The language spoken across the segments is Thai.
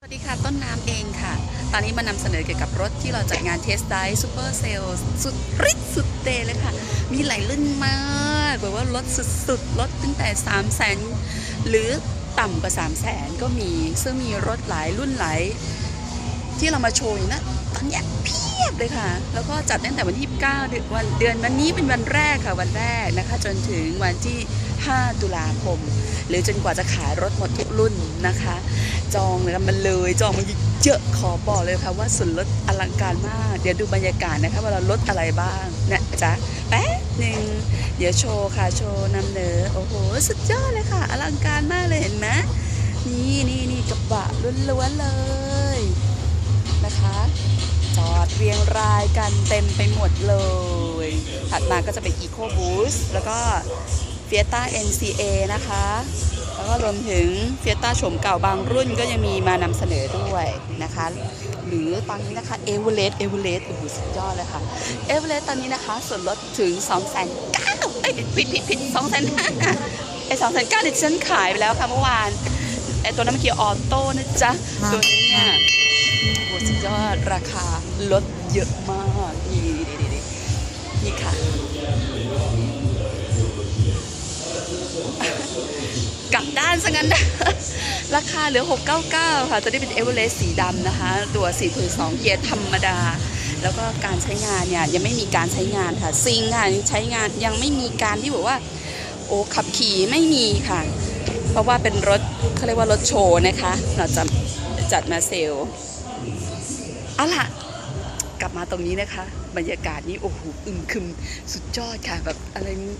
สวัสดีค่ะ ต้นน้ำเองค่ะ ตอนนี้มานำเสนอเกี่ยวกับรถที่เราจัดงานเทสไดซูเปอร์เซลสุดริศสุดเตเลยค่ะ มีหลายรุ่นมากแบบว่ารถสุดๆ รถตั้งแต่ 3 0 0แสนหรือต่ำกว่า 3 0 0แสนก็มี ซึ่งมีรถหลายรุ่นหลายที่เรามาโชว์อยู่นะ ตอนเนี้ยเพียบเลยค่ะ แล้วก็จัดตั้งแต่วันที่ 9 เดือนวันเดือนวันนี้เป็นวันแรกค่ะวันแรกนะคะ จนถึงวันที่ 5 ตุลาคม หรือจนกว่าจะขายรถหมดทุกรุ่นนะคะ จองกันมาเลยจองมาเยอะขอบอกเลยค่ะว่าส่วนลดอลังการมาก เดี๋ยวดูบรรยากาศนะคะว่าเราลดอะไรบ้างนะจ๊ะแป๊บหนึ่งเดี๋ยวโชว์ค่ะโชว์นำเหนอโอ้โหสุดยอดเลยค่ะ อลังการมากเลยเห็นไหมนี่นี่นี่กระบะล้วนๆเลย นะคะ จอดเรียงรายกันเต็มไปหมดเลย ถัดมาก็จะเป็น Eco Boost แล้วก็ Fiesta NCA นะคะ แล้วก็รวมถึง Fiesta โฉมเก่าบางรุ่นก็ยังมีมานำเสนอด้วยนะคะ หรือตอนนี้นะคะ e v e r e s t e v e r e s t โอ้โหสุดยอดเลยค่ะ e v e r e s t ตอนนี้นะคะ ส่วนลดถึง 2 9 0 0 0เอ้ยผิดผิดผิด2 5 0 0 0ไอ้2 9 0 0 0ดิฉันขายไปแล้วค่ะเมื่อวานไอ้ตัวนั้นเมื่อกี้ออโต้นะจ๊ะ ตัวนี้เนี่ย ราคาลดเยอะมากนี่นี่นี่นี่ค่ะ กลับด้านซะงั้นนะราคาเหลือ 699 ค่ะ ตัวนี้เป็นเอเวอเรสต์สีดำนะคะ ตัว 4.2 เกียร์ธรรมดา แล้วก็การใช้งานเนี่ย ยังไม่มีการใช้งานค่ะ ซิงค์ค่ะใช้งานยังไม่มีการที่บอกว่า โอ้ขับขี่ไม่มีค่ะ เพราะว่าเป็นรถเขาเรียกว่ารถโชว์นะคะ เราจะจัดมาเซลล์ เอาล่ะ กลับมาตรงนี้นะคะ บรรยากาศนี้โอ้โหอึมครึมสุดยอดค่ะแบบอะไรนี้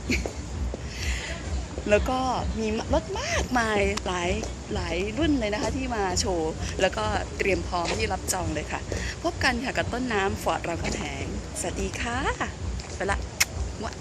แล้วก็มีรถมากมายหลายหลายรุ่นเลยนะคะที่มาโชว์ แล้วก็เตรียมพร้อมที่รับจองเลยค่ะ พบกันค่ะกับต้นน้ำฟอร์ดรามคำแหงสวัสดีค่ะ ไปละวะ